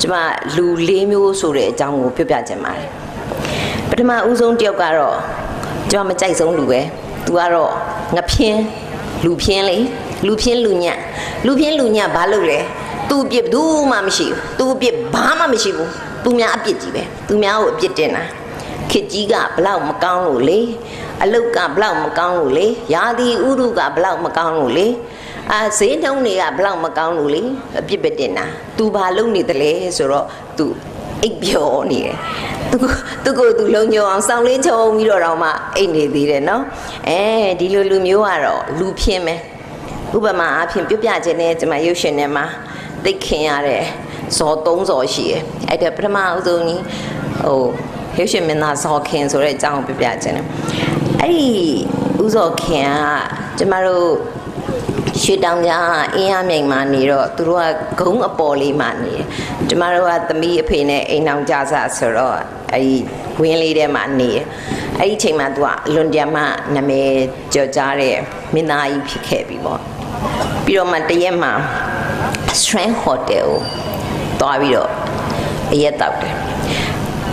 ကျမလူ၄မျိုးဆိုတဲ့အကြောင်းကိုပြောပြချင်ပါတယ်ပထမဦးဆုံးတယောက်ကတော့ကျမမကြိုက်ဆုံးလူပဲသူကတော့ငဖြင်းလူဖြင်းလေလူဖြင်းလူညံ့လူဖြင်းလူညံ့ဘာလုပ်လဲသူ့အပြစ်ဘယ်သူမှမရှိဘူးသူ့အပြစ်ဘာမှမရှိဘူးသူများအပြစ်ကြီးပဲသူများကိုအပြစ်တင်တာခစ်ကြီးကဘလောက်မကောင်းလို့လေအလုတ်ကဘလောက်မကောင်းလို့လေရာသီဥတုကဘလောက်မကောင်းလို့လေ အာဈေးနှုန်းတွေကဘလောက်မကောင်းလို့လေအပြစ်ပတင်တာသူဘာလုပ်နေသလဲဆိုတော့သူအိပ်ပျော်နေတယ်သူသူကိုသူလုံညုံအောင်စောင်းလင်းချုံပြီးတော့တော့မှအိပ်နေသေးတယ်နော်အဲဒီလိုလူမျိုးကတော့လူဖြင်းပဲဥပမာအားဖြင့်ပြပြခြင်းနဲ့ဒီမှာရုပ်ရှင်ထဲမှာသိခင်ရတဲ့ဇော်၃ဇော်ရှိတယ်အဲ့ဒါပထမအဆုံးကြီးဟိုရုပ်ရှင်မင်းသားဇော်ခင်ဆိုတဲ့အကြောင်းကိုပြပြခြင်းနဲ့အဲ့ဒီဥဇော်ခင်ကကျမတို့ ရွှေတောင်ကြားအင်းရမြိန်မှာနေတော့သူတို့ကဂုံးအပေါ်လေးမှာနေတယ်ကျမတို့ကသမီးအဖေနဲ့အိမ်အောင်ကြဆဆိုတော့အဲ့ဒီဝင်းလေးထဲမှာနေတယ်အဲ့ဒီအချိန်မှာသူကအလွန်တရာမှနာမည်ကျော်ကြားတဲ့မင်းသားကြီးဖြစ်ခဲ့ပြီပေါ့ပြီးတော့မှတရက်မှာ Strand Hotel ကိုသွားပြီးတော့အရက်တောက်တယ်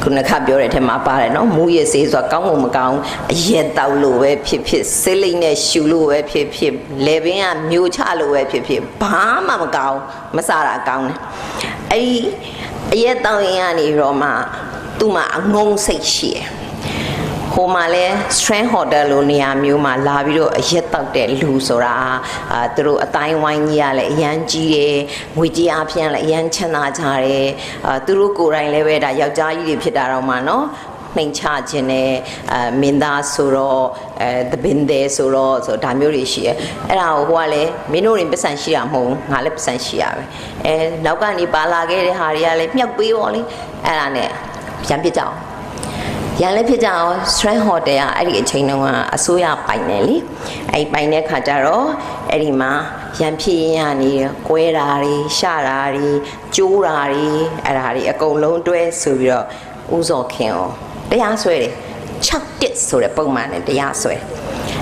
ခုနကပြောတဲ့အထက်မှာပါတယ်နော်မူရစေးဆိုတာကောင်းမှုမကောင်းအရက်တောက်လို့ပဲဖြစ်ဖြစ်ဆေးလိမ့်နဲ့ရှူလို့ပဲဖြစ်ဖြစ်လေပင်ကမျိုးချလို့ပဲဖြစ်ဖြစ်ဘာမှမကောင်းမစတာကောင်းတယ်အဲ့ဒီအရက်တောက်ရင်ကနေတော့မှသူ့မှာအငုံစိတ်ရှိတယ် ဟိုမှာလဲ Strand Hotel လိုနေရာမျိုးမှာလာပြီးတော့အရက်တောက်တဲ့လူဆိုတာအာသူတို့အတိုင်းဝိုင်းကြီးကလည်းအရန်ကြီးတယ်ငွေကြီးအဖြစ်လည်းအရန်ချမ်းသာကြတယ်အာသူတို့ကိုယ်တိုင်လည်းပဲဒါယောက်ျားကြီးတွေဖြစ်တာတော့မှနော်နှိမ်ချခြင်းနဲ့အဲမင်းသားဆိုတော့အဲသပင်သေးဆိုတော့ဆိုဒါမျိုးတွေရှိရဲအဲ့ဒါကိုဟိုကလည်းမင်းတို့တွေပတ်စံရှိရမဟုတ်ဘူးငါလည်းပတ်စံရှိရပဲအဲနောက်ကနေပါလာခဲ့တဲ့ဟာတွေကလည်းမြှောက်ပေးပေါ့လေအဲ့ဒါနဲ့ပြန်ပြစ်ကြအောင် ရန်လည်းဖြစ်ကြအောင် Strand Hotel ကအဲ့ဒီအချိန်တုန်းကအစိုးရပိုင်တယ်လေအဲ့ဒီပိုင်တဲ့ခါကျတော့အဲ့ဒီမှာရန်ဖြစ်ရင်ကနေကွဲတာတွေရှတာတွေကျိုးတာတွေအဲ့ဒါတွေအကုန်လုံးတွဲဆိုပြီးတော့ဦးစော်ခင်ရောတရားစွဲတယ်6တစ်ဆိုတဲ့ပုံမှန်နဲ့တရားစွဲ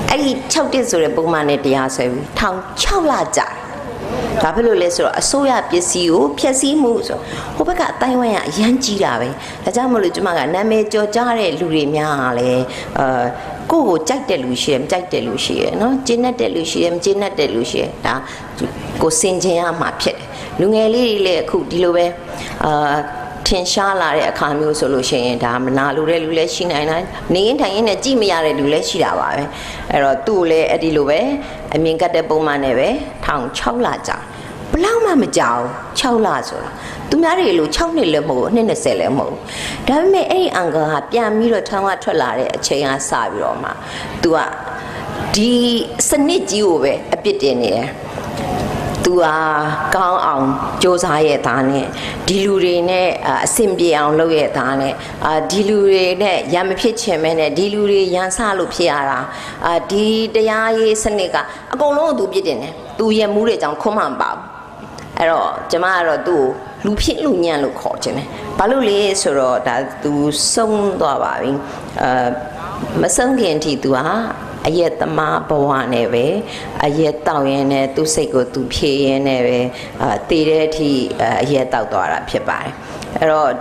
အဲ့ဒီ6တစ်ဆိုတဲ့ပုံမှန်နဲ့တရားစွဲပြီးထောင်6လကြာတယ် ဘာဖြစ်လို့လဲဆိုတော့အစိုးရပစ္စည်းကိုဖျက်ဆီးမှုဆိုဟိုဘက်ကအတိုင်းဝိုင်းကအရန်ကြီးတာပဲဒါကြောင့်မလို့ကျမကနာမည်ကြော်ကြားတဲ့လူတွေများကလည်းအာကိုယ့်ကိုကြိုက်တဲ့လူရှိတယ်မကြိုက်တဲ့လူရှိတယ်နော်ကျင်းတတ်တဲ့လူရှိတယ်မကျင်းတတ်တဲ့လူရှိတယ်ဒါကိုစင်ကျင်ရမှာဖြစ်တယ်လူငယ်လေးတွေလည်းအခုဒီလိုပဲအာထင်ရှားလာတဲ့အခါမျိုးဆိုလို့ရှိရင်ဒါမနာလိုတဲ့လူလည်းရှိနိုင်တယ်နေရင်ထိုင်ရင်လည်းကြည့်မရတဲ့လူလည်းရှိတာပါပဲအဲ့တော့သူ့ကိုလည်းအဲ့ဒီလိုပဲ အမြင်ကတ်တဲ့ပုံမှန်နဲ့ပဲထောင်6လကြာဘလောက်မှမကြောက်6လဆိုတာသူများတွေလို6နှစ်လည်းမဟုတ်ဘူးအနှစ်20လည်းမဟုတ်ဘူးဒါပေမဲ့အဲ့ဒီအန်ကာကပြန်ပြီးတော့ထောင်ကထွက်လာတဲ့အချိန်ကစပြီးတော့မှ तू ကဒီစနစ်ကြီးကိုပဲအပြစ်တင်နေတယ် သူဟာကောင်းအောင်စ조사ရဲ့သားနဲ့ဒီလူတွေနဲ့အာအဆင်ပြေအောင်လုပ်ရဲ့သားနဲ့အာဒီလူတွေနဲ့ရံမဖြစ်ချင်မဲနဲ့ဒီလူတွေရန်ဆလို့ဖြစ်ရတာအာဒီတရားရေးစနစ်ကအကုန်လုံးကိုသူပြစ်တင်တယ်သူရမှုတွေကြောင့်ခွန်းမှန်ပါဘူးအဲ့တော့ကျမကတော့သူ့ကိုလူဖြစ်လူညံ့လို့ခေါ်ခြင်းတယ်ဘာလို့လဲဆိုတော့ဒါသူစုံသွားပါပြီအာမဆုံးခင်အထိသူဟာ အရက်သမားဘဝနဲ့ပဲအရက်တောက်ရင်နဲ့သူ့စိတ်ကိုသူဖြေရင်းနဲ့ပဲအာတည်တဲ့အထိအာအရက်တောက်သွားတာဖြစ်ပါတယ်အဲ့တော့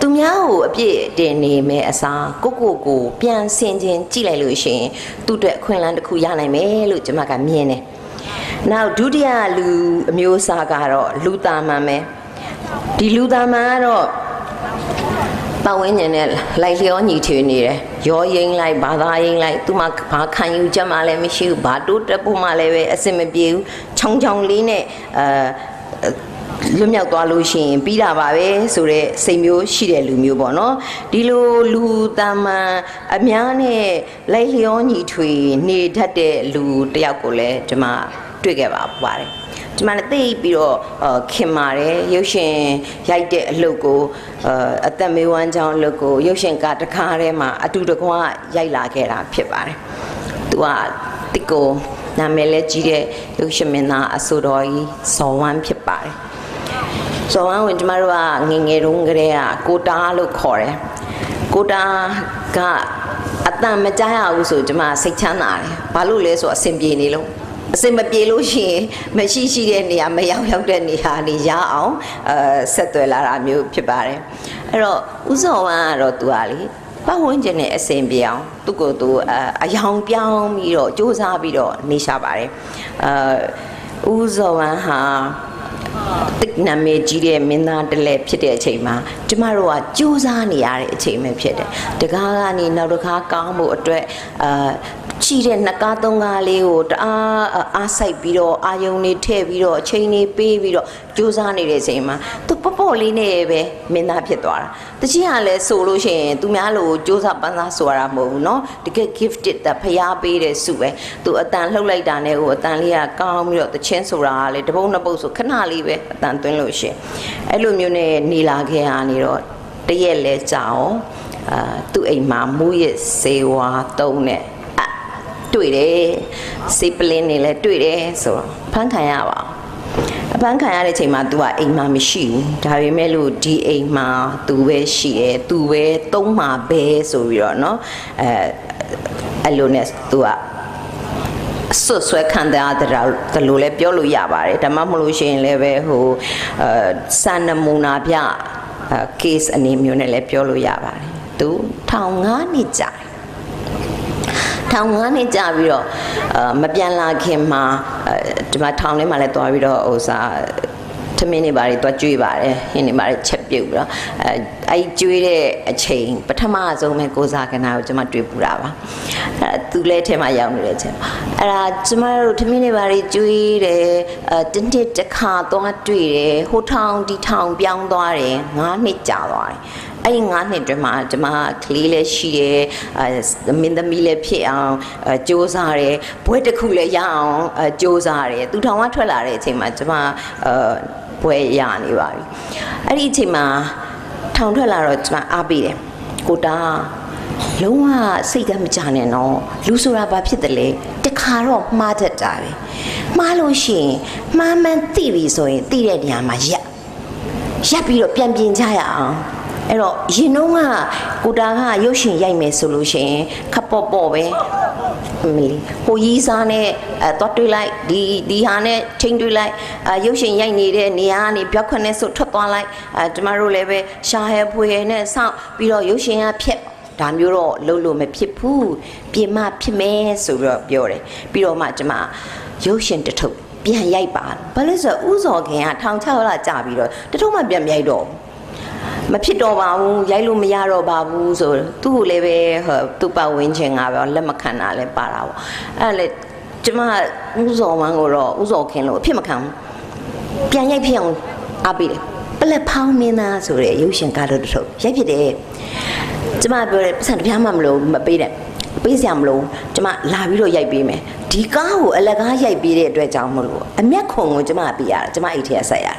သူများကိုအပြည့်တင်နေမယ်အစားကိုကိုကိုပြန်ဆင်ခြင်းကြည့်လိုက်လို့ရှိရင်သူ့အတွက်အခွင့်အလမ်းတစ်ခုရနိုင်မယ်လို့ကျွန်မကမြင်တယ်နောက်ဒုတိယလူအမျိုးအစားကတော့လူသားမှန်ပဲဒီလူသားမှန်ကတော့ ပတ်ဝန်းကျင်နဲ့လိုက်လျောညီထွေနေတယ်ရောရင်းလိုက်ဘာသာရင်းလိုက်သူမှဘာခံယူချက်မှလည်းမရှိဘူးဘာတိုးတက်ဖို့မှလည်းပဲအဆင်မပြေဘူးချောင်းချောင်းလေးနဲ့အဲလွတ်မြောက်သွားလို့ရှိရင်ပြီးတာပါပဲဆိုတော့စိတ်မျိုးရှိတဲ့လူမျိုးပေါ့နော်ဒီလိုလူတမန်အများနဲ့လိုက်လျောညီထွေနေတတ်တဲ့လူတယောက်ကိုလည်းကျွန်မတွေ့ခဲ့ပါပါတယ် ကျမလည်းသိပြီးတော့အာခင်ပါတယ်ရုပ်ရှင်ရိုက်တဲ့အလုပ်ကိုအာအသက်မေးဝမ်းကြောင်းအလုပ်ကိုရုပ်ရှင်ကတခါတည်းမှာအတူတကွရိုက်လာခဲ့တာဖြစ်ပါတယ်။သူကတိကိုနာမည်လည်းကြီးတဲ့ရုပ်ရှင်မင်းသားအဆိုတော်ကြီးဇော်ဝမ်းဖြစ်ပါတယ်။ဇော်ဝမ်းဝင်ကျမတို့ကငယ်ငယ်တုန်းကတည်းကကိုတာလို့ခေါ်တယ်။ကိုတာကအတန်မကြားရဘူးဆိုကျမစိတ်ချမ်းသာတယ်။ဘာလို့လဲဆိုတော့အဆင်ပြေနေလို့ အစင်မပြေလို့ရှိရင်မရှိရှိတဲ့နေရာမရောက်ရောက်တဲ့နေရာနေရအောင်အဲဆက်သွယ်လာတာမျိုးဖြစ်ပါတယ်အဲ့တော့ဥဇော်ဝမ်းကတော့သူကလေပတ်ဝန်းကျင်နဲ့အစင်ပြေအောင်သူ့ကိုယ်သူအအယောင်ပြောင်းပြီးတော့စူးစမ်းပြီးတော့နေရှာပါတယ်အဲဥဇော်ဝမ်းဟာတိတ်နာမည်ကြီးတဲ့မင်းသားတစ်လက်ဖြစ်တဲ့အချိန်မှာကျမတို့ကစူးစမ်းနေရတဲ့အချိန်ပဲဖြစ်တယ်တကားကနေနောက်တစ်ခါကောင်းဖို့အတွက်အာ ချီတဲ့နှစ်ကားသုံးကားလေးကိုတအားအားဆိုင်ပြီးတော့အာယုံနေထည့်ပြီးတော့အချိန်နေပေးပြီးတော့စူးစမ်းနေတဲ့အချိန်မှာသူပေါ့ပေါ့လေးနဲ့ပဲမင်းသားဖြစ်သွားတာတချင်ကလည်းဆိုလို့ရှိရင်သူများလိုစူးစမ်းပန်းစားဆိုရတာမဟုတ်ဘူးเนาะတကယ် gifted တာဖျားပေးတဲ့စုပဲသူအတန်လှုပ်လိုက်တာနဲ့ဟိုအတန်လေးကကောင်းပြီးတော့တချင်းဆိုတာကလေတပုတ်နှစ်ပုတ်ဆိုခဏလေးပဲအတန်သွင်းလို့ရှိရင်အဲ့လိုမျိုးနဲ့နေလာခဲ့ရနေတော့တရက်လဲကြာအောင်အာသူ့အိမ်မှာမူးရစ်စေဝါတုံးနဲ့အ တွေ့တယ်စေပလင်းနေလဲတွေ့တယ်ဆိုတော့ဖမ်းခံရပါအောင်အပန်းခံရတဲ့ချိန်မှာ तू ကအိမ်မှာမရှိဘူးဒါပေမဲ့လို့ဒီအိမ်မှာ तू ပဲရှိတယ် तू ပဲသုံးမှာပဲဆိုပြီးတော့เนาะအဲအဲ့လိုနဲ့ तू ကဆွတ်ဆွဲခံတဲ့တတလို့လည်းပြောလို့ရပါတယ်ဒါမှမဟုတ်လို့ရှိရင်လည်းပဲဟိုအဲစံနမူနာပြအဲ case အနေမျိုးနဲ့လည်းပြောလို့ရပါတယ်သူထောင်၅နှစ်ကြာတယ် ထောင်ငါးနှစ်ကြာပြီးတော့အာမပြန်လာခင်မှာအဲဒီမှာထောင်ထဲမှာလည်းတွားပြီးတော့ဟိုစားသမင်းနေပါတွေတွားကြွေးပါတယ်ဟင်းနေပါတွေချက်ပြုတ်ပြီးတော့အဲအဲ့ကြွေးတဲ့အချိန်ပထမဆုံးပဲကိုစားကနာကိုကျွန်မတွေ့ပူတာပါအဲသူလည်းထဲမှာရောက်နေတဲ့အချိန်အဲ့ဒါကျွန်မတို့သမင်းနေပါတွေကြွေးတယ်အဲတင်းတစ်တစ်ခါသွားတွေ့တယ်ဟိုထောင်ဒီထောင်ပြောင်းသွားတယ်ငါးနှစ်ကြာသွားတယ် အဲ့ဒီ9နှစ်တွင်းမှာကျွန်မကလေးလည်းရှိရဲမင်းသမီးလည်းဖြစ်အောင်စူးစမ်းရဲဘွဲတစ်ခုလည်းရအောင်စူးစမ်းရဲသူထောင်ကထွက်လာတဲ့အချိန်မှာကျွန်မဘွဲရနေပါပြီအဲ့ဒီအချိန်မှာထောင်ထွက်လာတော့ကျွန်မအားပေးတယ်ကိုတာလုံးဝစိတ်ကမကြနဲ့နော်လူဆိုတာဘာဖြစ်တယ်လဲတခါတော့မှားတတ်တာပဲမှားလို့ရှိရင်မှားမှန်းသိပြီဆိုရင်သိတဲ့နေရာမှာရက်ရက်ပြီးတော့ပြန်ပြင်ကြရအောင် အဲ့တော့ရင်တော့ကကိုတာကရုပ်ရှင်ရိုက်မယ်ဆိုလို့ရှိရင်ခပ်ပေါ့ပေါ့ပဲအမလီဟိုကြီးစားနဲ့အဲတော့တွေးလိုက်ဒီဒီဟာနဲ့ချိန်တွေးလိုက်အဲရုပ်ရှင်ရိုက်နေတဲ့နေရာကနေပြောက်ခွနဲ့ဆိုထွက်သွားလိုက်အဲကျမတို့လည်းပဲရှာဟဲဖွေနဲ့စောင့်ပြီးတော့ရုပ်ရှင်ကဖြက်ဒါမျိုးတော့လုံးလို့မဖြစ်ဘူးပြင်မဖြစ်မယ်ဆိုပြီးတော့ပြောတယ်ပြီးတော့မှကျမရုပ်ရှင်တစ်ထုပ်ပြန်ရိုက်ပါဘာလို့ဆိုဥစော်ခင်ကထောင်ချလာကြပြီးတော့တစ်ထုပ်မှပြန်မရိုက်တော့ဘူး မဖြစ်တော့ပါဘူးရိုက်လို့မရတော့ပါဘူးဆိုသူ့ကိုလည်းပဲဟိုသူ့ပတ်ဝန်းကျင်ကပဲလက်မခံတာလည်းပါတာပေါ့အဲ့ဒါလေကျမဥစော်ဝမ်းကိုတော့ဥစော်ခင်လို့အဖြစ်မခံဘူးပြန်ရိုက်ဖြစ်အောင်အားပေးတယ်ပလက်ဖောင်းမင်းသားဆိုတဲ့ရုပ်ရှင်ကားလို့တစ်ထုပ်ရိုက်ဖြစ်တယ်ကျမပြောတယ်ပတ်စံတစ်ပြားမှမလို့မပေးတဲ့ပေးစရာမလိုကျမလာပြီးတော့ရိုက်ပေးမယ်ဒီကားကိုအလကားရိုက်ပေးတဲ့အတွက်ကြောင့်မလို့အမျက်ခုံကိုကျမပေးရတယ်ကျမအိတ်ထဲဆက်ရတယ်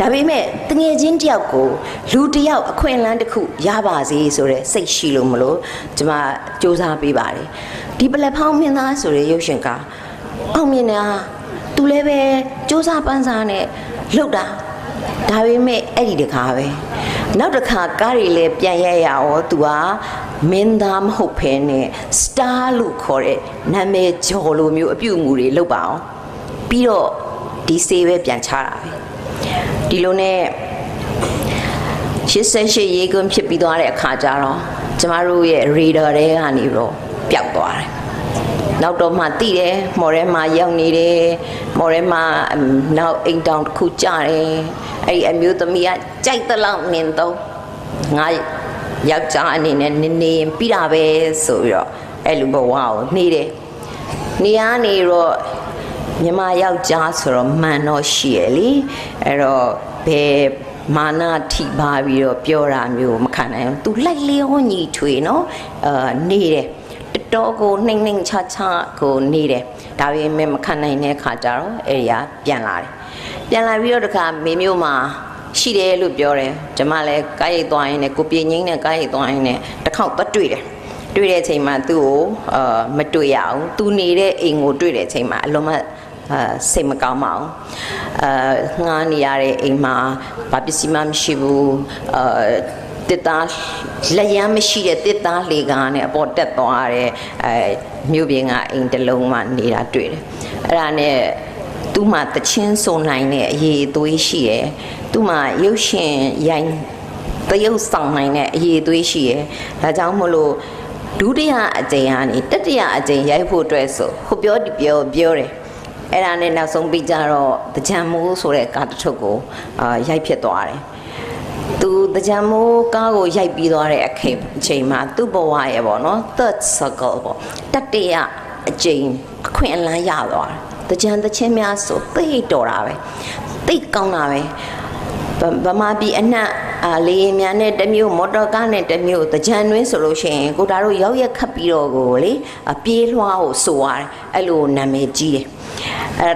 ဒါပေမဲ့တငယ်ချင်းတယောက်ကိုလူတယောက်အခွင့်အလမ်းတစ်ခုရပါစေဆိုတဲ့စိတ်ရှိလို့မလို့ကျမစူးစမ်းပေးပါတယ်ဒီပလက်ဖောင်းမင်းသားဆိုတဲ့ရုပ်ရှင်ကားအောင်မြင်တာသူလည်းပဲစူးစမ်းပန်းစားနဲ့လှုပ်တာဒါပေမဲ့အဲ့ဒီတခါပဲနောက်တစ်ခါကားတွေလည်းပြန်ရရရောသူကမင်းသားမဟုတ်ဖ ೇನೆ စတာလို့ခေါ်တဲ့နာမည်ကျော်လိုမျိုးအပြုအမူတွေလုပ်ပါအောင်ပြီးတော့ဒီစေးပဲပြန်ချတာပဲ ဒီလိုနဲ့88ရေကွန်းဖြစ်ပြီးသွားတဲ့အခါကျတော့ကျမတို့ရဲ့ reader တွေကနေတော့ပျောက်သွားတယ်နောက်တော့မှတိတယ်မော်ထဲမှာရောက်နေတယ်မော်ထဲမှာနောက်အိမ်တောင်တစ်ခုကြတယ်အဲ့ဒီအမျိုးသမီးကကြိုက်တဲ့လောက်နင်တော့ငါယောက်ျားအနေနဲ့နင်းနေရင်ပြီးတာပဲဆိုပြီးတော့အဲ့လူဘဝကိုနေတယ်နေရနေတော့ မြမယောက်ျားဆိုတော့မှန်တော့ရှိရလေအဲ့တော့ဘယ်မာနထိပါပြီးတော့ပြောတာမျိုးမခံနိုင်ဘူး။ तू လိုက်လျောညီထွေနော်အာနေတယ်တတော်ကိုနှိမ့်နှိမ့်ချချကိုနေတယ်ဒါပေမဲ့မခံနိုင်တဲ့ခါကျတော့အဲ့ဒီကပြန်လာတယ်ပြန်လာပြီးတော့တခါမေမျိုးမှာရှိတယ်လို့ပြောတယ်ကျမလည်းကားရိတ်သွားရင်လည်းကိုပြင်းငိမ့်နဲ့ကားရိတ်သွားရင်လည်းတစ်ခေါက်သွားတွေ့တယ်တွေ့တဲ့အချိန်မှာသူ့ကိုအာမတွေ့ရအောင်သူနေတဲ့အိမ်ကိုတွေ့တဲ့အချိန်မှာအလုံးမ အာစိတ်မကောင်းပါဘူးအာငားနေရတဲ့အိမ်မှာဘာပစ္စည်းမှမရှိဘူးအာတစ်သားလက်ရမ်းမရှိတဲ့တစ်သားလေကားနဲ့အပေါ်တက်သွားတဲ့အဲမြို့ပြင်ကအိမ်တစ်လုံးမှနေတာတွေ့တယ်အဲ့ဒါနဲ့သူ့မှာတချင်းစုံနိုင်တဲ့အရေးအသွေးရှိရယ်သူ့မှာရုပ်ရှင်ရိုင်းတရုပ်ဆောင်နိုင်တဲ့အရေးအသွေးရှိရယ်ဒါကြောင့်မို့လို့ဒုတိယအကြိမ်ကနေတတိယအကြိမ်ရိုက်ဖို့အတွက်ဆိုဟိုပြောဒီပြောပြောတယ် အဲ့ဒါနဲ့နောက်ဆုံးပြီးကြတော့တကြံမိုးဆိုတဲ့ကားတစ်ထုပ်ကိုအာရိုက်ဖြစ်သွားတယ်သူတကြံမိုးကားကိုရိုက်ပြီးသွားတဲ့အချိန်အချိန်မှာသူ့ဘဝရဲ့ပေါ့နော် third circle ပေါ့တတိယအကြိမ်အခွင့်အလမ်းရသွားတယ်တကြံတချင်းများဆိုသိတ်တော်တာပဲသိတ်ကောင်းတာပဲဗဗမာပြည်အနှံ့အာလေယာဉ်များနဲ့တစ်မျိုးမော်တော်ကားနဲ့တစ်မျိုးတကြံတွင်းဆိုလို့ရှိရင်ကိုတာတို့ရောက်ရက်ခတ်ပြီးတော့ကိုလေအပြေးလွှားကိုဆိုရတယ်အဲ့လိုနာမည်ကြီးတယ် အဲ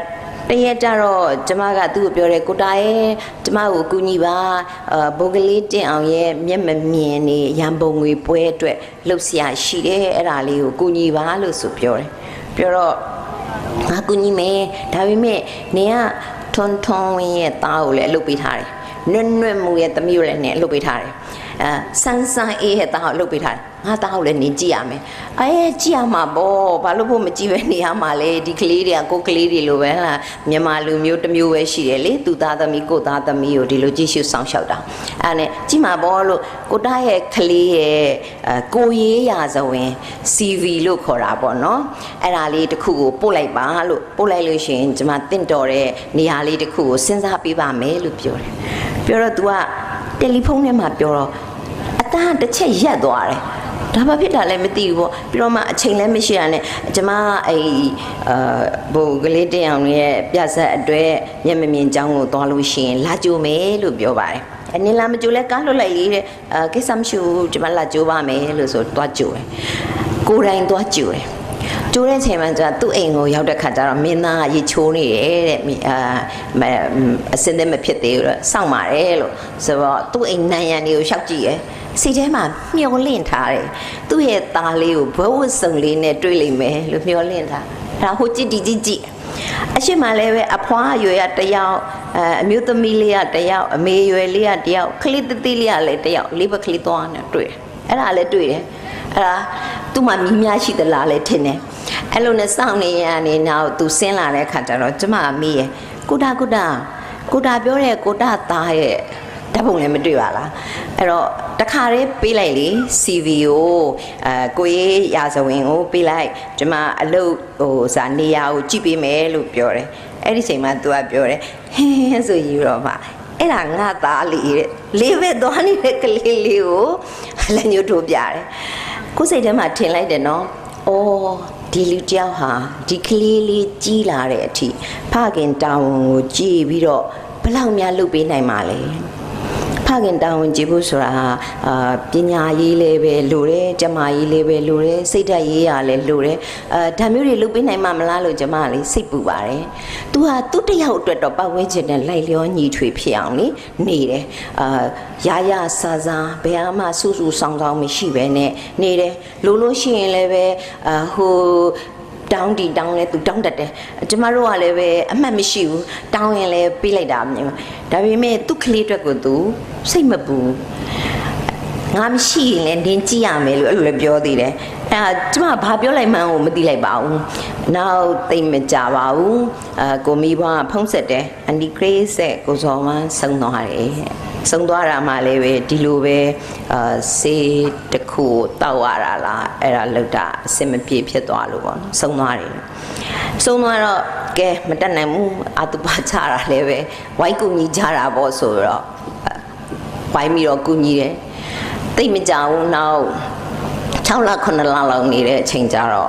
တရက်ကြတော့ကျမကသူ့ကိုပြောတယ်ကိုတာရဲ့ကျမကိုအကူညီပါအာဘုံကလေးတင်အောင်ရဲ့မျက်မမြင်နေရန်ပုံငွေပွဲအတွက်လှုပ်ရှားရှိတယ်အဲ့ဒါလေးကိုကူညီပါလို့ဆိုပြောတယ်ပြောတော့ငါကူညီမယ်ဒါပေမဲ့နေကထွန်းထွန်းဝင်းရဲ့သားကိုလည်းအလုပ်ပေးထားတယ်နွတ်နွတ်မူရဲ့သမီးကိုလည်းနေအလုပ်ပေးထားတယ် အဲဆန်းဆန်းအေးရဲ့သားကိုအလုပ်ပေးထားတယ်ငါသားကိုလည်းနေကြည့်ရမယ်အဲကြည့်ရမှာပေါ့ဘာလို့ဖို့မကြည့်ပဲနေရမှာလဲဒီကလေးတွေကကိုယ်ကလေးတွေလိုပဲဟလားမြန်မာလူမျိုးတစ်မျိုးပဲရှိတယ်လေသူသားသမီးကိုသားသမီးကိုဒီလိုကြည့်ရှုဆောင်ရှောက်တာအဲနဲ့ကြည့်မှာပေါ့လို့ကိုတားရဲ့ကလေးရဲ့အဲကိုရေးရာဇဝင် CV လို့ခေါ်တာပေါ့နော်အဲ့ဒါလေးတစ်ခုကိုပို့လိုက်ပါလို့ပို့လိုက်လို့ရှိရင်ကျွန်မတင့်တော်တဲ့နေရာလေးတစ်ခုကိုစဉ်းစားပေးပါမယ်လို့ပြောတယ်ပြောတော့ तू ကတယ်လီဖုန်းထဲမှာပြောတော့အ တန်းတစ်ချက်ရက်သွားတယ်ဒါမှဖြစ်တာလည်းမသိဘူးပေါ့ပြီးတော့မှအချိန်လည်းမရှိရနဲ့ကျမအဲ့အာဘိုကလေးတင်အောင်ရဲ့ပြဆက်အတွက်မျက်မမြင်ချောင်းကိုသွားလို့ရှိရင်လာကြိုမယ်လို့ပြောပါတယ်အနင်လာမကြိုလဲကားလွတ်လိုက်လေတဲ့အာကိစ္စမရှိဘူးကျမလာကြိုပါမယ်လို့ဆိုသွားကြိုတယ်ကိုယ်တိုင်သွားကြိုတယ် ကျိုးတဲ့ချိန်မှာကျတော့သူ့အိမ်ကိုရောက်တဲ့ခါကျတော့မင်းသားကရေချိုးနေတယ်တဲ့မိအာမအစင်းသက်မဖြစ်သေးဘူးတော့စောင့်ပါတယ်လို့ဆိုတော့သူ့အိမ်နန်းရံတွေကိုရှောက်ကြည့်ရယ်စိတ်ထဲမှာမျောလင့်ထားတယ်သူ့ရဲ့သားလေးကိုဘဝစုံလေးနဲ့တွေ့လိမ့်မယ်လို့မျောလင့်ထားဒါဟိုကြည့်ကြည့်ကြည့်ကြည့်အရှိမလည်းပဲအဖွားအရွယ်ကတစ်ယောက်အဲအမျိုးသမီးလေးကတစ်ယောက်အမေရွယ်လေးကတစ်ယောက်ကလေးတတိလေးကလည်းတစ်ယောက်လေးဘက်ကလေးသွားနေတွေ့တယ်အဲ့ဒါလည်းတွေ့တယ်အဲ့ဒါ သူ့မှာမိများရှိသလားလဲထင်တယ်အဲ့လိုနဲ့စောင့်နေရနေနောက်သူဆင်းလာတဲ့အခါကျတော့ကျမကမေးရယ်ကုတာကုတာကုတာပြောတဲ့ကုတာသားရဲ့ဓာတ်ပုံလည်းမတွေ့ပါလားအဲ့တော့တခါတည်းပေးလိုက်လေ CV ကိုအဲကိုရေးရာဇဝင်ကိုပေးလိုက်ကျမအလုပ်ဟိုစာနေရာကိုကြည့်ပေးမယ်လို့ပြောတယ်အဲ့ဒီချိန်မှာသူကပြောတယ်ဟင်းဆိုယူတော့မှအဲ့ဒါငါသားလေးတဲ့လေးပဲသွားနေတဲ့ကလေးလေးကိုလက်ညှိုးထိုးပြတယ် ကိုယ်စိတ်ထဲမှာထင်လိုက်တယ်နော်အော်ဒီလူတယောက်ဟာဒီကလေးလေးကြီးလာတဲ့အထိဖခင်တာဝန်ကိုကြည်ပြီးတော့ဘယ်လောက်များလုပ်ပေးနိုင်မှာလဲ ဖခင်တာဝန်ကြည့်ဖို့ဆိုတာဟာအာပညာရေးလည်းပဲလိုတယ်ကျမရေးလည်းပဲလိုတယ်စိတ်ဓာတ်ရေးရလည်းလိုတယ်အာဒါမျိုးတွေလုပ်ပေးနိုင်မှမလားလို့ကျမကလေစိတ်ပူပါတယ်။ तू ဟာသူ့တယောက်အတွက်တော့ပတ်ဝန်းကျင်နဲ့လိုက်လျောညီထွေဖြစ်အောင်လေနေတယ်အာရရဆာဆာဘယ်အမှဆူဆူဆောင်ဆောင်မရှိပဲနဲ့နေတယ်လိုလို့ရှိရင်လည်းပဲအာဟို တောင်းတီတောင်းလဲသူတောင်းတတ်တယ်ကျမတို့ကလည်းပဲအမှတ်မရှိဘူးတောင်းရင်လည်းပေးလိုက်တာမျိုးဒါပေမဲ့သူ့ကလေးအတွက်ကိုသူစိတ်မပူငါမရှိရင်လည်းနင်းကြည့်ရမယ်လို့အဲ့လိုလည်းပြောသေးတယ်အဲဒါကျမဘာပြောလိုက်မှန်းကိုမသိလိုက်ပါဘူးနောက်သိမ့်မကြပါဘူးအာကိုမီဘွားဖုံးဆက်တယ်အန်ဒီဂရေးဆက်ကိုစော်မန်းဆုံးသွားတယ် ဆုံးသွားတာမှလည်းပဲဒီလိုပဲအာစေးတစ်ခုကိုတောက်ရတာလားအဲ့ဒါလောက်တာအစင်မပြေဖြစ်သွားလို့ပေါ့နော်ဆုံးသွားတယ်ဆုံးသွားတော့ကဲမတက်နိုင်ဘူးအာတူပါချတာလည်းပဲဝိုင်းကူညီကြတာပေါ့ဆိုတော့ဝိုင်းပြီးတော့ကူညီတယ်တိတ်မကြဘူးနောက်6လ9လလောက်နေတဲ့အချိန်ကျတော့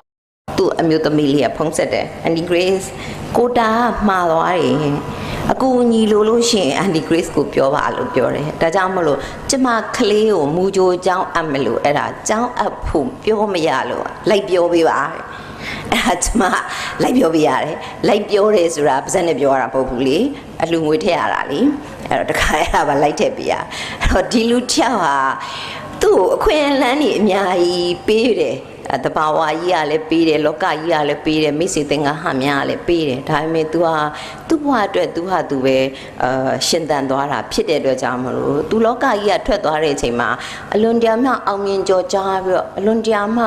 သူ့အမျိုးသမီးလေးကဖုန်းဆက်တယ်အန်ဒီဂရေးစ်ကိုတာကမှားသွားတယ် အကူညီလို့လို့ရှိရင်အန်ဒီဂရေးစ်ကိုပြောပါလို့ပြောတယ်ဒါကြောင့်မလို့ကျမကလေးကိုမူကြိုးကြောင်းအပ်မလို့အဲ့ဒါကြောင်းအပ်ဖို့ပြောမရလို့လိုက်ပြောပေးပါတဲ့အဲ့ဒါကျမလိုက်ပြောပြရတယ်လိုက်ပြောတယ်ဆိုတာပါဇက်နဲ့ပြောရတာမဟုတ်ဘူးလေအလူငွေထည့်ရတာလေအဲ့တော့တခါအဲ့ဒါပါလိုက်ထည့်ပြရအဲ့တော့ဒီလူတစ်ယောက်ဟာသူ့ကိုအခွင့်အလမ်းတွေအများကြီးပေးတယ်အဲ တဘာဝကြီးကလည်းပေးတယ်လောကကြီးကလည်းပေးတယ်မိစေသင်္ကဟများကလည်းပေးတယ်ဒါပေမဲ့ तू ဟာသူ့ဘဝအတွက် तू ဟာ तू ပဲအာရှင်သန်သွားတာဖြစ်တဲ့အတွက်ကြောင့်မလို့ तू လောကကြီးကထွက်သွားတဲ့အချိန်မှာအလွန်တရာမှအောင်မြင်ကြော်ကြားပြီးတော့အလွန်တရာမှ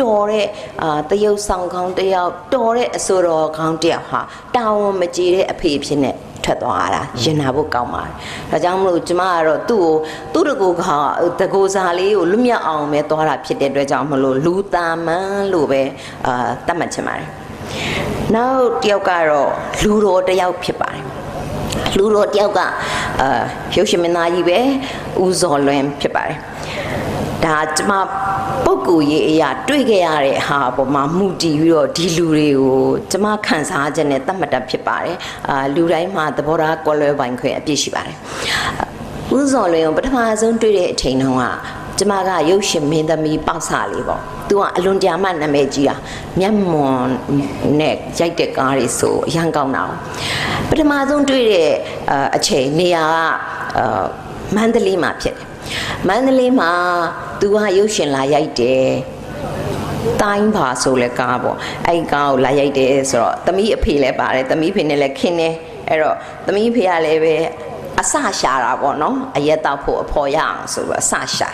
တော်တဲ့အာတရုပ်ဆောင်ကောင်းတစ်ယောက်တော်တဲ့အဆိုတော်ကောင်းတစ်ယောက်ဟာတာဝန်မကြေတဲ့အဖေဖြစ်နေ ထွက်သွားတာရင်နာဖို့ကောင်းပါတယ်။ဒါကြောင့်မလို့ကျမကတော့သူ့ကိုသူ့တကူကတကူစားလေးကိုလွတ်မြောက်အောင်ပဲသွားတာဖြစ်တဲ့အတွက်ကြောင့်မလို့လူသားမန်လို့ပဲအာတတ်မှတ်ချင်ပါတယ်။နောက်တစ်ယောက်ကတော့လူတော်တစ်ယောက်ဖြစ်ပါတယ်။လူတော်တစ်ယောက်ကအာရုပ်ရှင်မင်းသားကြီးပဲဦးဇော်လွင်ဖြစ်ပါတယ်။ ဒါကျမပုပ်ကူရေးအရာတွေ့ခဲ့ရတဲ့ဟာပေါ်မှာမူတည်ပြီးတော့ဒီလူတွေကိုကျမခန်းစားခြင်းနဲ့တတ်မှတ်တာဖြစ်ပါတယ်။အာလူတိုင်းမှာသဘောထားကွဲလွဲပိုင်ခွင့်အပြည့်ရှိပါတယ်။ဦးဇော်လွင်ကိုပထမဆုံးတွေ့တဲ့အချိန်တုန်းကကျမကရုပ်ရှင်မင်းသမီးပေါက်စာလေးပေါ့။ तू ကအလွန်ကြာမှနာမည်ကြီးတာမျက်မွန်နဲ့ရိုက်တဲ့ကားတွေဆိုအရန်ကောင်းတာ။ပထမဆုံးတွေ့တဲ့အအချိန်နေရာကအာမန္တလေးမှာဖြစ်တယ်။ မန္တလေးမှာသူကရုပ်ရှင်လာရိုက်တယ်။တိုင်းပါဆိုလဲကားပေါ့အဲ့ကားကိုလာရိုက်တယ်ဆိုတော့သမီးအဖေလည်းပါတယ်သမီးဖေနဲ့လည်းခင်းတယ်အဲ့တော့သမီးဖေကလည်းပဲအစရှာတာပေါ့နော်အရက်တောက်ဖို့အဖော်ရအောင်ဆိုပြီးအစရှာ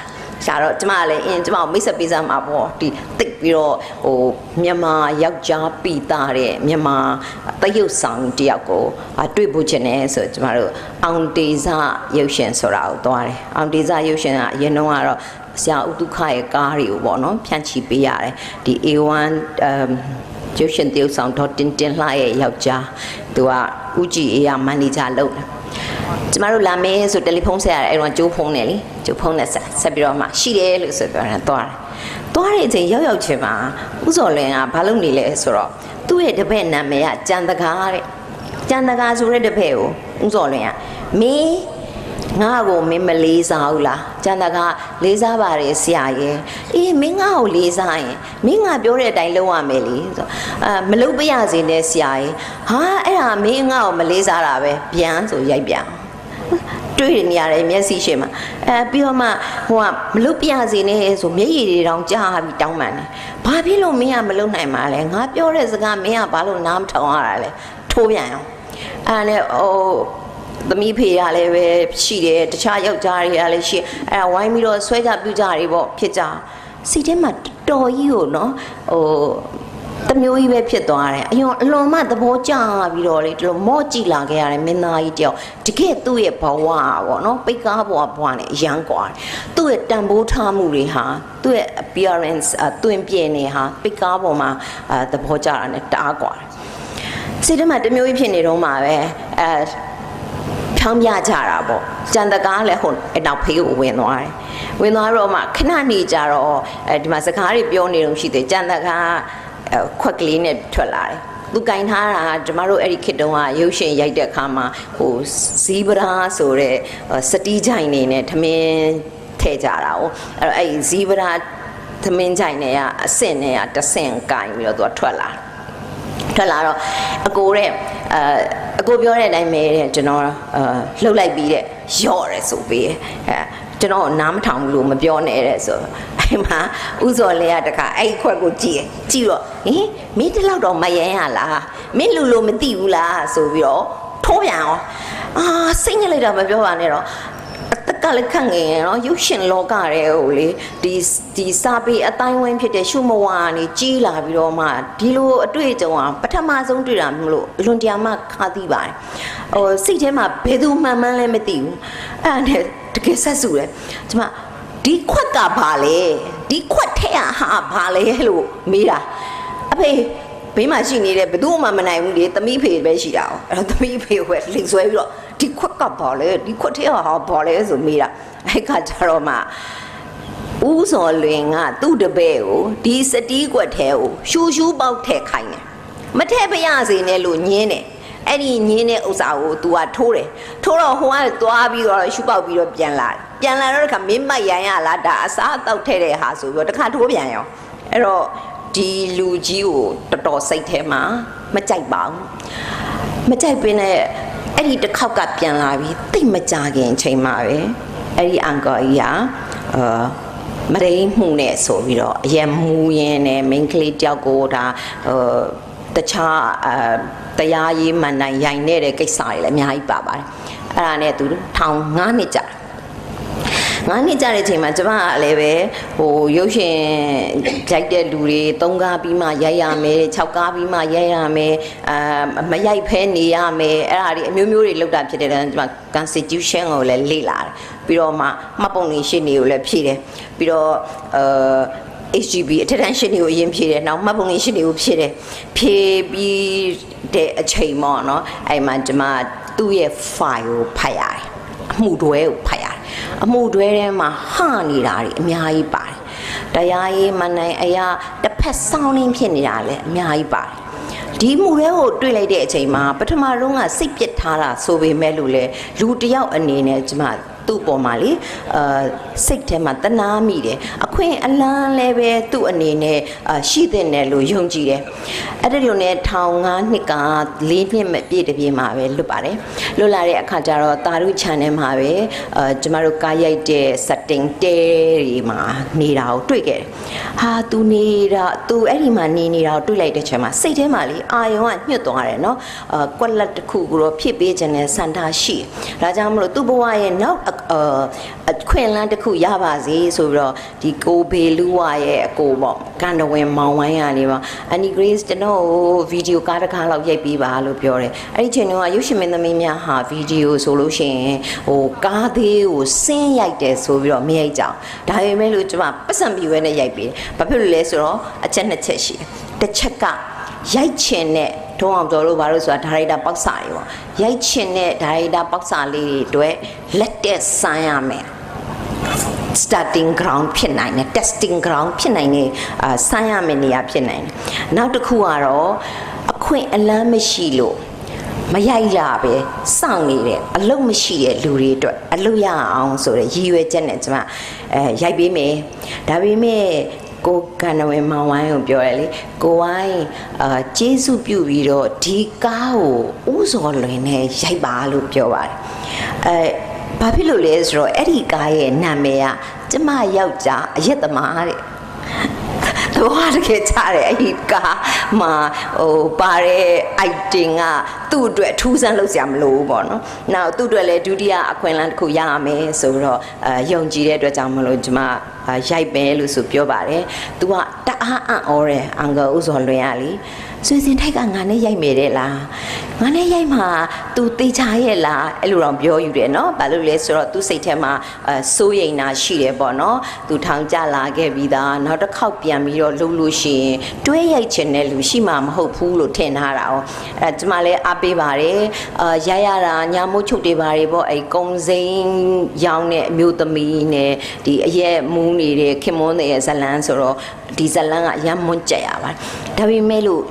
ရှာတော့ကျမကလည်းအင်းကျမကိုမိတ်ဆက်ပေးစမ်းမှာပေါ့ဒီတိတ်ပြီးတော့ဟိုမြန်မာယောက်ျားပီတာတဲ့မြန်မာတရုတ်ဆောင်တယောက်ကိုအတွေ့ဖို့ချင်တယ်ဆိုကျမတို့အောင်တေဇရုပ်ရှင်ဆိုတာကိုသွားတယ်အောင်တေဇရုပ်ရှင်ကအရင်တော့ကတော့ဆရာဥတုခရဲ့ကားတွေကိုပေါ့နော်ဖြန့်ချီပေးရတယ်ဒီ A1 အမ်ရုပ်ရှင်တရုတ်ဆောင်ဒေါ်တင်တင်လှရဲ့ယောက်ျားသူကဦးကြည်အေးကမန်နေဂျာလုပ်တယ် ကျမတို့လာမယ်ဆိုတယ်လီဖုန်းဆက်ရတယ်အဲ့တော့ကြိုးဖုန်းတယ်လေကြိုးဖုန်းနဲ့ဆက်ဆက်ပြီးတော့မှရှိတယ်လို့ဆိုပြောတာသွားတယ်သွားတဲ့အချိန်ရောက်ရောက်ချင်းမှာဥစော်လင်ကဘာလုပ်နေလဲဆိုတော့သူ့ရဲ့တပည့်နာမည်ကကြံတကားတဲ့ကြံတကားဆိုတဲ့တပည့်ကိုဥစော်လင်ကမင်းငါ့ကိုမင်းမလေးစားဘူးလားကျန်တကလေးစားပါတယ်ဆရာရဲ့အေးမင်းငါ့ကိုလေးစားရင်မင်းငါပြောတဲ့အတိုင်းလုပ်ရမယ်လေဆိုအာမလုပ်ပြရစေနဲ့ဆရာရဲ့ဟာအဲ့ဒါမင်းငါ့ကိုမလေးစားတာပဲပြန်ဆိုရိုက်ပြန် တွေ့နေရတယ်မျက်စိရှိမှာအဲပြီးတော့မှဟိုကမလုတ်ပြစေနဲ့ဆိုမျက်ရည်တွေတောင်ကြားပြီးတောင်းပန်တယ်ဘာဖြစ်လို့မင်းကမလုတ်နိုင်မှာလဲငါပြောတဲ့စကားမင်းကဘာလို့နားမထောင်ရတာလဲထိုးပြန်အောင်အဲ့ဒါနဲ့ဟိုသမီးဖေကလည်းပဲရှိတယ်တခြားယောက်ျားတွေကလည်းရှိအဲ့ဒါဝိုင်းပြီးတော့ဆွဲကြပြူကြတွေပေါ့ဖြစ်ကြစီထဲမှာတော်ကြီးကိုနော်ဟို တမျိုးကြီးပဲဖြစ်သွားတယ်အယွန်အလွန်မှသဘောကျပြီးတော့လေဒီလိုမော့ကြည့်လာခဲ့ရတယ်မင်းသားကြီးတယောက်တကယ်သူ့ရဲ့ဘဝပေါ့နော်ပိတ်ကားဘဝဘဝနဲ့အရန်ကွာတယ်သူ့ရဲ့တန်ဖိုးထားမှုတွေဟာသူ့ရဲ့ appearance အသွင်ပြနေဟာပိတ်ကားပေါ်မှာသဘောကျတာ ਨੇ တအားကွာတယ်စိတ်ထဲမှာတမျိုးကြီးဖြစ်နေတော့မှာပဲအဲဖြောင်းပြကြတာပေါ့ကြံတကားလည်းဟိုအနောက်ဖေးကိုဝင်သွားတယ်ဝင်သွားတော့မှခဏနေကြတော့အဲဒီမှာစကားတွေပြောနေတော့ရှိတယ်ကြံတကားက ခွက်ကလေးနဲ့ထွက်လာတယ်သူကင်ထားတာကျမတို့အဲ့ဒီခေတ်တုန်းကရုပ်ရှင်ရိုက်တဲ့အခါမှာဟိုဇီးဗရာဆိုတဲ့စတီးကြိုင်နေနဲ့ထမင်းထည့်ကြတာ哦အဲ့တော့အဲ့ဒီဇီးဗရာသမင်းကြိုင်တွေကအဆင့်နဲ့ကတဆင့်ကင်ပြီးတော့သူကထွက်လာထွက်လာတော့အကိုတဲ့အဲအကိုပြောတဲ့အတိုင်းပဲတဲ့ကျွန်တော်အာလှုပ်လိုက်ပြီးတဲ့ရော့ရဲဆိုပြီးအဲကျွန်တော်နားမထောင်ဘူးလို့မပြောနဲ့တဲ့ဆို အဲ့မှာဥစော်လဲရတခါအဲ့ခွက်ကိုကြည့်ကြည့်တော့ဟင်မင်းတလောက်တော့မယမ်းရလားမင်းလူလိုမသိဘူးလားဆိုပြီးတော့ထိုးပြန်အောင်အာစိတ်ညစ်လိုက်တာမပြောပါနဲ့တော့အတက်ကလည်းခန့်ငယ်နော်ရုပ်ရှင်လောကတဲ့ဟိုလေဒီဒီစာပေအတိုင်းဝိုင်းဖြစ်တဲ့ရှုမဝါကနေကြီးလာပြီးတော့မှဒီလိုအတွေ့အကြုံကပထမဆုံးတွေ့တာမလို့အလွန်တရာမှခါသိပါတယ်ဟိုစိတ်ထဲမှာဘယ်သူမှန်မှန်းလည်းမသိဘူးအဲ့ဒါနဲ့တကယ်ဆက်စုတယ်ကျမ ဒီခွက်ကဘာလဲဒီခွက်ထဲကဟာဘာလဲလို့မေးတာအဖေဘေးမှာရှိနေတဲ့ဘယ်သူမှမနိုင်ဘူးလေသမီးဖေပဲရှိတာ哦အဲ့တော့သမီးဖေကိုပဲလှိဆွဲပြီးတော့ဒီခွက်ကဘာလဲဒီခွက်ထဲကဟာဘာလဲဆိုမေးတာအဲ့ခါကျတော့မှဦးစော်လွင်ကသူ့တပည့်ကိုဒီစတီးခွက်ထဲကိုရှူရှူပေါက်ထည့်ခိုင်းတယ်မထည့်ပရစေနဲ့လို့ညင်းတယ်အဲ့ဒီညင်းတဲ့ဥစ္စာကို तू ကထိုးတယ်ထိုးတော့ဟိုကသွားပြီးတော့ရှူပေါက်ပြီးတော့ပြန်လာတယ်ပြန်လာတော့တခါမင်းမိုက်ရန်ရလားဒါအစားတောက်ထဲတဲ့ဟာဆိုပြီးတော့တခါထိုးပြန်ရောအဲ့တော့ဒီလူကြီးကိုတော်တော်စိတ်ထဲမှာမကြိုက်ပါဘူးမကြိုက်ပင်းနဲ့အဲ့ဒီတစ်ခေါက်ကပြန်လာပြီးတိတ်မကြခင်အချိန်မှာပဲအဲ့ဒီအန်ကောကြီးကအာမရိမှုနဲ့ဆိုပြီးတော့အရက်မူရင်နဲ့ main ကလေးတယောက်ကိုဒါဟိုတခြားအတရားရေးမှန်တိုင်းရိုင်နေတဲ့ကိစ္စတွေလည်းအများကြီးပါပါတယ်အဲ့ဒါနဲ့သူထောင်9နှစ်ကြာ တယ်ငါးနှစ်ကြာတဲ့အချိန်မှာကျမကလည်းပဲဟိုရုပ်ရှင်ကြိုက်တဲ့လူတွေသုံးကားပြီးမှရိုက်ရမယ်၆ကားပြီးမှရိုက်ရမယ်အာမရိုက်ဖဲနေရမယ်အဲ့ဒါတွေအမျိုးမျိုးတွေလောက်တာဖြစ်တဲ့ကျမ constitution ကိုလည်းလေ့လာတယ်ပြီးတော့မှမှတ်ပုံနေရှင်းတွေကိုလည်းဖြည့်တယ်ပြီးတော့အာ HGB အထက်တန်းရှင်းတွေကိုအရင်ဖြည့်တယ်နောက်မှတ်ပုံနေရှင်းတွေကိုဖြည့်တယ်ဖြည့်ပြီးတဲ့အချိန်ပေါ့နော်အဲ့မှာကျမသူ့ရဲ့ file ကိုဖတ်ရတယ်အမှုတွဲကိုဖတ်ရတယ် အမှုတွဲထဲမှာဟနေတာတွေအများကြီးပါတယ်တရားရေးမနိုင်အရာတစ်ဖက်စောင်းရင်းဖြစ်နေတာလည်းအများကြီးပါတယ်ဒီမှုရဲကိုတွေ့လိုက်တဲ့အချိန်မှာပထမတော့ကစိတ်ပစ်ထားတာဆိုပေမဲ့လို့လေလူတစ်ယောက်အနေနဲ့ကျမ သူ့ပေါ်မှာလေအာစိတ်ထဲမှာတနာမိတယ်အခွင့်အလန်းလည်းပဲသူ့အနေနဲ့အာရှိတဲ့နယ်လို့ယုံကြည်တယ်အဲ့ဒီလိုနဲ့ထောင်ငါးနှစ်က၄နှစ်မပြည့်တပြည့်မှာပဲလွတ်ပါတယ်လွတ်လာတဲ့အခါကျတော့တာရု channel မှာပဲအာကျမတို့ကားရိုက်တဲ့ setting တဲတွေမှာနေတာကိုတွေ့ခဲ့တယ်ဟာသူနေတာသူအဲ့ဒီမှာနေနေတာကိုတွေ့လိုက်တဲ့ချိန်မှာစိတ်ထဲမှာလေအာယုံကညှွတ်သွားတယ်နော်အာကွက်လက်တစ်ခုကိုတော့ဖြစ်ပေးခြင်းနဲ့စန္ဒရှိတယ်ဒါကြောင့်မလို့သူ့ဘဝရဲ့နောက်အအာအခွင့်အလန်းတစ်ခုရပါစေဆိုပြီးတော့ဒီကိုဘေလူဝရဲ့အကိုပေါ့ကန်တဝင်မောင်ဝိုင်းရနေပါအန်နီဂရေးကျွန်တော်ဗီဒီယိုကားတစ်ခါလောက်ရိုက်ပေးပါလို့ပြောတယ်အဲ့ဒီချိန်တုန်းကရုပ်ရှင်မင်းသမီးများဟာဗီဒီယိုဆိုလို့ရှိရင်ဟိုကားသေးကိုဆင်းရိုက်တယ်ဆိုပြီးတော့မရိုက်ကြအောင်ဒါပေမဲ့လို့ကျွန်မပတ်စံပြီးဝဲနဲ့ရိုက်ပေးတယ်ဘာဖြစ်လို့လဲဆိုတော့အချက်နှစ်ချက်ရှိတယ်တစ်ချက်ကရိုက်ချင်တဲ့ ထုံးအောင်တော်လို့ဘာလို့ဆိုတာဒါရိုက်တာပေါက်စာတွေပေါ့ရိုက်ချင်တဲ့ဒါရိုက်တာပေါက်စာလေးတွေအတွက်လက်တက်ဆန်းရမယ် starting ground ဖြစ်နိုင်တယ် testing ground ဖြစ်နိုင်တယ်အာဆန်းရမယ့်နေရာဖြစ်နိုင်တယ်နောက်တစ်ခုကတော့အခွင့်အလမ်းမရှိလို့မရိုက်လာပဲစောင့်နေတဲ့အလုံးမရှိတဲ့လူတွေအတွက်အလုပ်ရအောင်ဆိုတဲ့ရည်ရွယ်ချက်နဲ့ကျွန်မအဲရိုက်ပေးမယ်ဒါပေမဲ့ ကိုကန်နဝဲမောင်ဝိုင်းကိုပြောရလေကိုဝိုင်းအာကျေးဇူးပြုပြီးတော့ဒီကားကိုဥစော်လွင်နဲ့ရိုက်ပါလို့ပြောပါတယ်အဲဘာဖြစ်လို့လဲဆိုတော့အဲ့ဒီကားရဲ့နာမည်ကကျမယောက်ျားအရက်သမားတဲ့တော့တကယ်ချတယ်အဲ့ဒီကားမှာဟိုပါတဲ့ item ကသူ့အတွက်အထူးဆန်းလုပ်စရာမလိုဘူးပေါ့နော်။နောက်သူ့အတွက်လည်းဒုတိယအခွင့်အလမ်းတစ်ခုရရမယ်ဆိုတော့အဲယုံကြည်တဲ့အတွက်ကြောင့်မလို့ကျွန်မအာ ရိုက်ပဲလို့ဆိုပြောပါတယ်။ तू ကတအားအံ့ဩတယ်အင်္ဂလဥစော်လွင်ရလေ။ ဆွေစင်ထိုက်ကငါနဲ့ရိုက်မယ်တဲ့လား။ငါနဲ့ရိုက်မှာ तू တေချာရဲ့လားအဲ့လိုတော့ပြောယူတယ်နော်။ဘာလို့လဲဆိုတော့ तू စိတ်ထဲမှာအဲစိုးရိမ်တာရှိတယ်ပေါ့နော်။ तू ထောင်ကြလာခဲ့ပြီးသားနောက်တစ်ခေါက်ပြန်ပြီးတော့လှုပ်လို့ရှိရင်တွဲရိုက်ချင်တဲ့လူရှိမှမဟုတ်ဘူးလို့ထင်ထားတာ哦အဲကျွန်မလည်းအားပေးပါတယ်အာရရတာညာမိုးချုပ်တွေပါတယ်ပေါ့အဲကုံစိမ်းရောင်းတဲ့အမျိုးသမီးနဲ့ဒီအရက်မူးနေတဲ့ခင်မွန်းတဲ့ဇလန်းဆိုတော့ဒီဇလန်းကအရမ်းမွန်းကြက်ရပါတယ်ဒါပေမဲ့လို့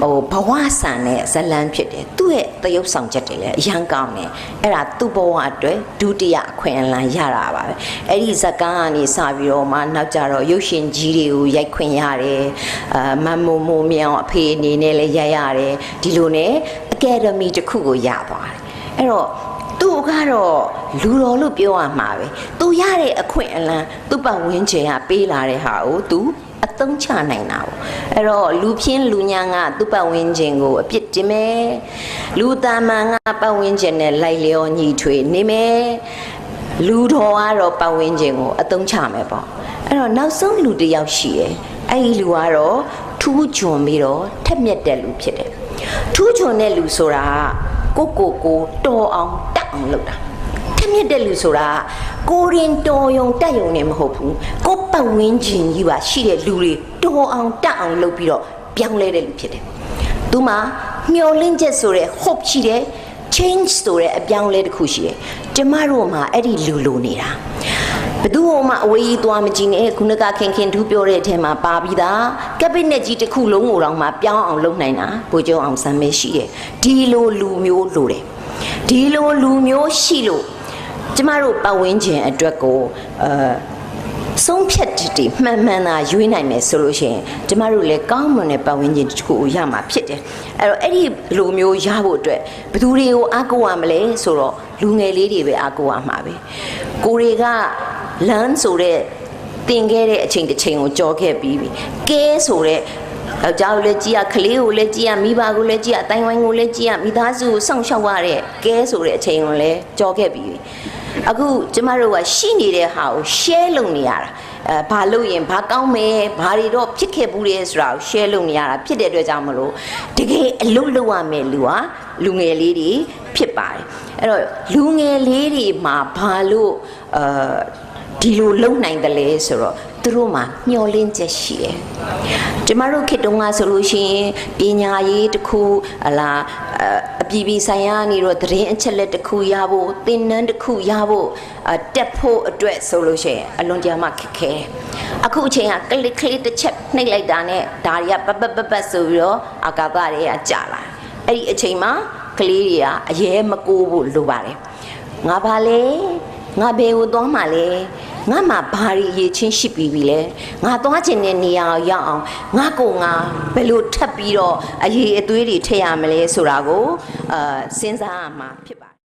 ဟိုဘဝဆန်တဲ့ဇလန်းဖြစ်တယ်သူ့ရဲ့တရုပ်ဆောင်ချက်တွေလည်းအရန်ကောင်းတယ်အဲ့ဒါသူ့ဘဝအတွက်ဒုတိယအခွင့်အလမ်းရတာပါပဲအဲ့ဒီဇကန်းကနေစပြီးတော့မှနောက်ကြတော့ရုပ်ရှင်ကြီးတွေကိုရိုက်ခွင့်ရတယ်အာမမ်မိုမိုမြောင်အဖေအနေနဲ့လည်းရိုက်ရတယ်ဒီလိုနဲ့အကယ်ဒမီတစ်ခုကိုရသွားတယ်အဲ့တော့သူ့ကတော့လူတော်လို့ပြောရမှာပဲသူရတဲ့အခွင့်အလမ်းသူ့ပတ်ဝန်းကျင်ကပေးလာတဲ့ဟာကိုသူ အသုံးချနိုင်တာပေါ့အဲ့တော့လူဖြင်းလူညာကသူ့ပတ်ဝန်းကျင်ကိုအပြစ်တင်မယ်လူသားမန်ကပတ်ဝန်းကျင်နဲ့လိုက်လျောညီထွေနေမယ်လူတော်ကတော့ပတ်ဝန်းကျင်ကိုအသုံးချမယ်ပေါ့အဲ့တော့နောက်ဆုံးလူတစ်ယောက်ရှိတယ်အဲ့ဒီလူကတော့ထူးချွန်ပြီးတော့ထက်မြက်တဲ့လူဖြစ်တယ်ထူးချွန်တဲ့လူဆိုတာကကိုကိုကိုတော်အောင်တက်အောင်လုပ်တာထက် မြက်တဲ့လူဆိုတာကိုရင်တော်ယုံတက်ယုံနေမဟုတ်ဘူးကိုပတ်ဝန်းကျင်ကြီးပါရှိတဲ့လူတွေတော်အောင်တက်အောင်လုပ်ပြီးတော့ပြောင်းလဲတဲ့လူဖြစ်တယ်။သူမှာမျောလင့်ချက်ဆိုတဲ့ hope ရှိတယ် change ဆိုတဲ့အပြောင်းလဲတစ်ခုရှိတယ်။ကျမတို့မှာအဲ့ဒီလူလိုနေတာဘယ်သူမှအဝေးကြီးသွားမကြည့်နဲ့ခုနကခင်ခင်ထူးပြောတဲ့အထက်မှာပါပြီးသားကက်ဘိနက်ကြီးတစ်ခုလုံးကိုတော့မှပြောင်းအောင်လုပ်နိုင်တာဗိုလ်ချုပ်အောင်ဆန်းပဲရှိတယ်ဒီလိုလူမျိုးလိုတယ်ဒီလိုလူမျိုးရှိလို့ ကျမတို့ပတ်ဝန်းကျင်အတွက်ကိုအဲဆုံးဖြတ်ချက်တွေမှန်မှန်သာရွေးနိုင်မယ်ဆိုလို့ရှိရင်ကျမတို့လည်းကောင်းမွန်တဲ့ပတ်ဝန်းကျင်တစ်ခုကိုရမှာဖြစ်တယ်အဲ့တော့အဲ့ဒီလိုမျိုးရဖို့အတွက်ဘယ်သူတွေကိုအားကိုးရမလဲဆိုတော့လူငယ်လေးတွေပဲအားကိုးရမှာပဲကိုတွေကလမ်းဆိုတဲ့တင်ခဲ့တဲ့အချိန်တစ်ချိန်ကိုကြောခဲ့ပြီးပြီကဲဆိုတဲ့ယောက်ျားကိုလည်းကြည်ရကလေးကိုလည်းကြည်ရမိဘကိုလည်းကြည်ရအတိုင်းဝိုင်းကိုလည်းကြည်ရမိသားစုကိုစောင့်ရှောက်ရတဲ့ကဲဆိုတဲ့အချိန်ကိုလည်းကြောခဲ့ပြီးပြီ အခုကျမတို့ကရှိနေတဲ့ဟာကို share လုပ်နေရတာအဲဘာလို့ရင်ဘာကောင်းမယ်ဘာတွေတော့ဖြစ်ခဲ့ဘူးလေဆိုတာကို share လုပ်နေရတာဖြစ်တဲ့အတွက်ကြောင့်မလို့တကယ်အလုပ်လုပ်ရမယ်လူဟာလူငယ်လေးတွေဖြစ်ပါတယ်အဲ့တော့လူငယ်လေးတွေမှာဘာလို့အာဒီလိုလုံနိုင်တယ်လဲဆိုတော့သူတို့မှာမျောလင်းချက်ရှိတယ်ကျမတို့ခေတ်တုန်းကဆိုလို့ရှိရင်ပညာရေးတစ်ခုဟလာ အအပြည်ပြည်ဆိုင်ရာနေတော့သတင်းအချက်လက်တစ်ခုရဖို့သင်တန်းတစ်ခုရဖို့အတက်ဖို့အတွက်ဆိုလို့ရှိရင်အလွန်တရာမှခက်ခဲတယ်အခုအချိန်ကကလစ်ကလစ်တစ်ချက်နှိပ်လိုက်တာနဲ့ဒါတွေကပပပပဆိုပြီးတော့အာကာသတွေကကြာလာအဲ့ဒီအချိန်မှာကလေးတွေကအရေးမကိုးဖို့လိုပါတယ်ငါပါလေငါဘယ်ကိုသွားမှာလဲ ငါမှဘာရီရေးချင်းရှိပြီးပြီလဲငါသွားချင်တဲ့နေရာကိုရောက်အောင်ငါကိုငါဘယ်လိုထပ်ပြီးတော့အရေးအသွေးတွေထည့်ရမလဲဆိုတာကိုအာစဉ်းစားရမှာဖြစ်ပါတယ်